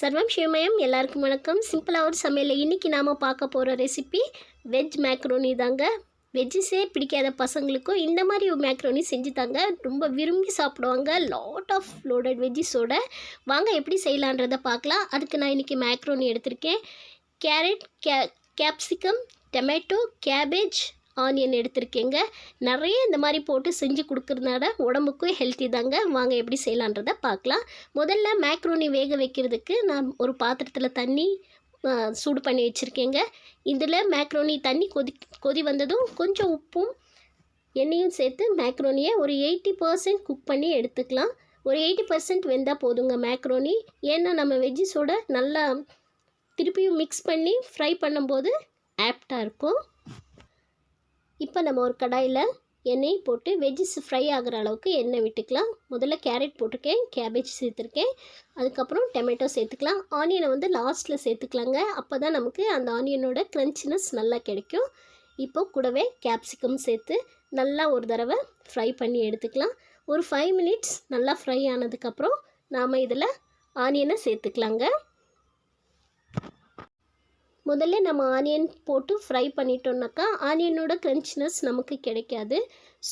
சர்வம் சிவமயம் எல்லாருக்கும் வணக்கம். சிம்பிளாக ஒரு சமையல் இன்றைக்கி நாம் பார்க்க போகிற ரெசிபி வெஜ் மேக்ரோனி தாங்க. வெஜ்ஜஸே பிடிக்காத பசங்களுக்கும் இந்த மாதிரி மேக்ரோனி செஞ்சு தாங்க. ரொம்ப விரும்பி சாப்பிடுவாங்க. லாட் ஆஃப் லோடட் வெஜ்ஜிஸோட வாங்க எப்படி செய்யலான்றதை பார்க்கலாம். அதுக்கு நான் இன்றைக்கி மேக்ரோனி எடுத்திருக்கேன். கேரட் கே கேப்சிகம் டொமேட்டோ கேபேஜ் ஆனியன் எடுத்திருக்கேங்க. நிறைய இந்த மாதிரி போட்டு செஞ்சு கொடுக்குறதுனால உடம்புக்கும் ஹெல்த்தி தாங்க. வாங்க எப்படி செய்யலான்றதை பார்க்கலாம். முதல்ல மேக்ரோனி வேக வைக்கிறதுக்கு நான் ஒரு பாத்திரத்தில் தண்ணி சூடு பண்ணி வச்சுருக்கேங்க. இதில் மேக்ரோனி தண்ணி கொதி கொதி வந்ததும் கொஞ்சம் உப்பும் எண்ணெயும் சேர்த்து மேக்ரோனியை ஒரு எயிட்டி பர்சன்ட் குக் பண்ணி எடுத்துக்கலாம். ஒரு எயிட்டி பர்சன்ட் வெந்தால் போதுங்க மேக்ரோனி ஏன்னா நம்ம வெஜ்ஜிஸோட நல்லா திருப்பியும் மிக்ஸ் பண்ணி ஃப்ரை பண்ணும்போது ஆப்டாக இருக்கும். இப்போ நம்ம ஒரு கடாயில் எண்ணெய் போட்டு வெஜ்ஜஸ் ஃப்ரை ஆகிற அளவுக்கு எண்ணெய் விட்டுக்கலாம். முதல்ல கேரட் போட்டிருக்கேன் கேபேஜ் சேர்த்துருக்கேன். அதுக்கப்புறம் டொமேட்டோ சேர்த்துக்கலாம். ஆனியனை வந்து லாஸ்ட்டில் சேர்த்துக்கலாங்க. அப்போ தான் நமக்கு அந்த ஆனியனோட க்ரன்ச்சினஸ் நல்லா கிடைக்கும். இப்போ கூடவே கேப்சிகம் சேர்த்து நல்லா ஒரு தடவை ஃப்ரை பண்ணி எடுத்துக்கலாம். ஒரு ஃபைவ் மினிட்ஸ் நல்லா ஃப்ரை ஆனதுக்கப்புறம் நாம் இதில் ஆனியனை சேர்த்துக்கலாங்க. முதல்ல நம்ம ஆனியன் போட்டு ஃப்ரை பண்ணிட்டோம்னாக்கா ஆனியனோட க்ரன்ச்னஸ் நமக்கு கிடைக்காது.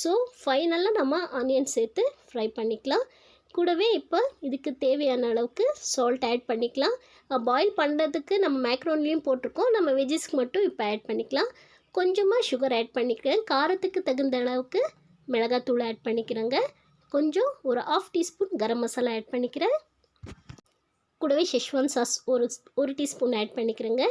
ஸோ ஃபைனலாக நம்ம ஆனியன் சேர்த்து ஃப்ரை பண்ணிக்கலாம். கூடவே இப்போ இதுக்கு தேவையான அளவுக்கு சால்ட் ஆட் பண்ணிக்கலாம். பாயில் பண்ணுறதுக்கு நம்ம மேக்ரோன்லேயும் போட்டிருக்கோம். நம்ம வெஜ்ஜஸ்க்கு மட்டும் இப்போ ஆட் பண்ணிக்கலாம். கொஞ்சமாக சுகர் ஆட் பண்ணிக்கிறேன். காரத்துக்கு தகுந்த அளவுக்கு மிளகாத்தூள் ஆட் பண்ணிக்கிறேங்க. கொஞ்சம் ஒரு half teaspoon garam masala add பண்ணிக்கிறேன். கூடவே ஷெஷ்வான் சாஸ் ஒரு ஒரு டீஸ்பூன் ஆட் பண்ணிக்கிறேங்க.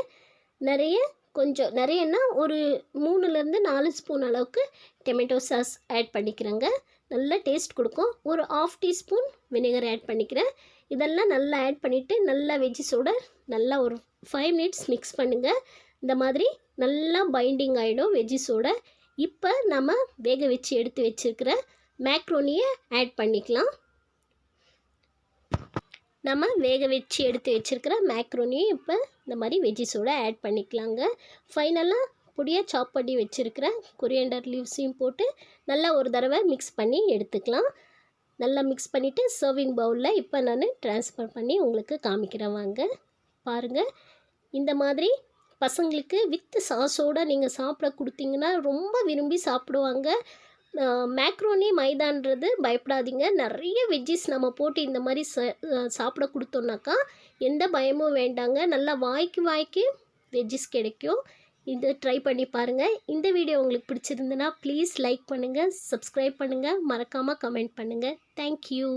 நிறைய கொஞ்சம் நிறையன்னா ஒரு மூணுலேருந்து நாலு ஸ்பூன் அளவுக்கு டொமேட்டோ சாஸ் ஆட் பண்ணிக்கிறேங்க. நல்ல டேஸ்ட் கொடுக்கும். ஒரு ஆஃப் டீஸ்பூன் வினிகர் ஆட் பண்ணிக்கிறேன். இதெல்லாம் நல்லா ஆட் பண்ணிவிட்டு நல்லா வெஜ்ஜஸோட நல்லா ஒரு ஃபைவ் மினிட்ஸ் மிக்ஸ் பண்ணுங்கள் இந்த மாதிரி நல்லா பைண்டிங் ஆகிடும் வெஜ்ஜஸோட இப்போ நம்ம வேக வச்சு எடுத்து வச்சுருக்கிற மேக்ரோனியை ஆட் பண்ணிக்கலாம். நம்ம வேக வச்சு எடுத்து வச்சுருக்கிற மேக்ரோனியும் இப்போ இந்த மாதிரி வெஜ்ஜிஸோடு ஆட் பண்ணிக்கலாங்க. ஃபைனலாக பொடியாக சாப் பண்ணி வச்சுருக்கிற கொரியண்டர் லீவ்ஸையும் போட்டு நல்லா ஒரு தடவை மிக்ஸ் பண்ணி எடுத்துக்கலாம். நல்லா மிக்ஸ் பண்ணிவிட்டு சர்விங் பவுலில் இப்போ நான் ட்ரான்ஸ்ஃபர் பண்ணி உங்களுக்கு காமிக்கிறேன் வாங்க. பாருங்கள் இந்த மாதிரி பசங்களுக்கு வித் சாஸோடு நீங்கள் சாப்பிட கொடுத்தீங்கன்னா ரொம்ப விரும்பி சாப்பிடுவாங்க. மேக்ரோனி மைதான்றது பயப்படாதீங்க. நிறைய வெஜ்ஜிஸ் நம்ம போட்டு இந்த மாதிரி ச சாப்பிட கொடுத்தோம்னாக்கா எந்த பயமும் வேண்டாங்க. நல்லா வாய்க்கு வாய்க்கு வெஜ்ஜிஸ் கிடைக்கும். இது ட்ரை பண்ணி பாருங்கள் இந்த வீடியோ உங்களுக்கு பிடிச்சிருந்துன்னா ப்ளீஸ் லைக் பண்ணுங்கள் சப்ஸ்கிரைப் பண்ணுங்கள் மறக்காமல் கமெண்ட் பண்ணுங்கள் தேங்க்யூ